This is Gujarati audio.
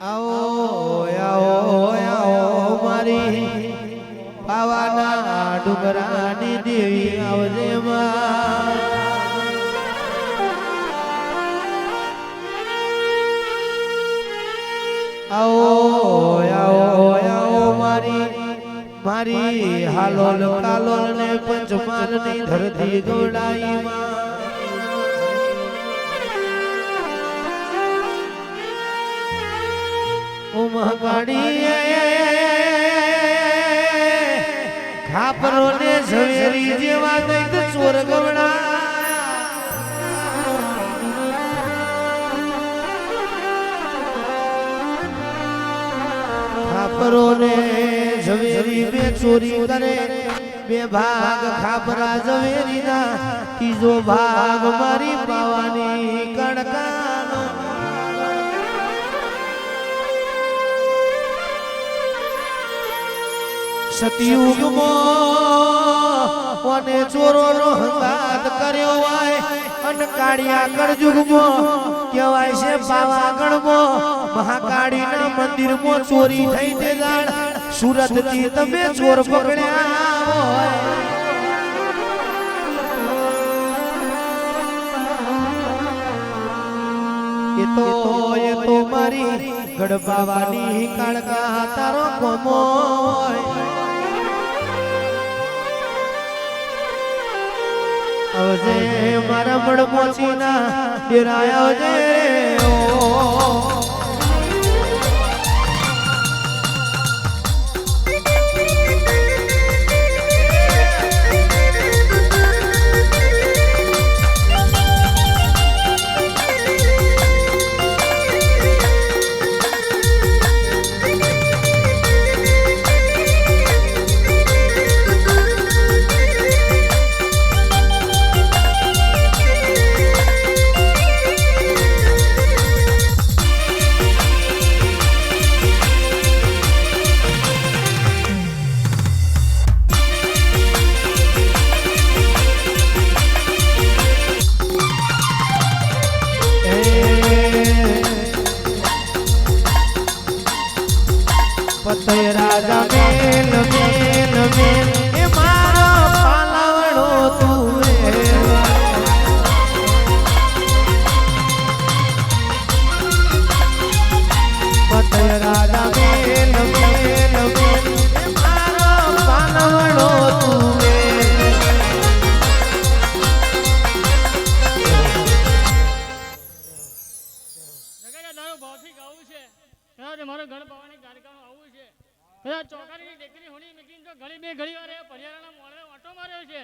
આવો આવો આવો, મારી પાવાના ડુંગરાની દેવી આવજે માં આવો આવો આવો, મારી મારી હાલોલ કાલોલ ને પંચમાલની ધરતી ગોડાઈ માં. મહાકાળી ખાપરો ને ઝવેરી જેવા દૈત ચોર ગવડા ખાપરો ને ઝવેરી બે ચોરી કરે. બે ભાગ ખાપરા ઝવેરી ના ત્રીજો ભાગ મારી પાવાની કણકાનો સતયુગમાં કોને ચોરોનો હંગાત કર્યો હોય અન કાળિયા કળજુગમાં કહેવાય છે પાવાગઢમાં મહાકાળીના મંદિરમાં ચોરી થઈ તે દાડ સુરતથી તમે ચોર પકડ્યા એ તો એ તો મારી ગડબાવાની કાળકા તારો કોમો હોય. આવજે મારા મળ મોચીના ડેરાય આવજે ઓ. પતય રાજા મેલ મેલ મેલ. એ મારો પાલવડો તું પતય રાજા મેલ મેલ મેલ. એ મારો પાલવડો તું મારો ગણ પાવાની ગારકાનું આવું ચોકાની દીકરી હોણી મૂકીને તો ઘડી બે ઘડી વાર પર્યાવરણ મોડે ઓટો માર્યો છે.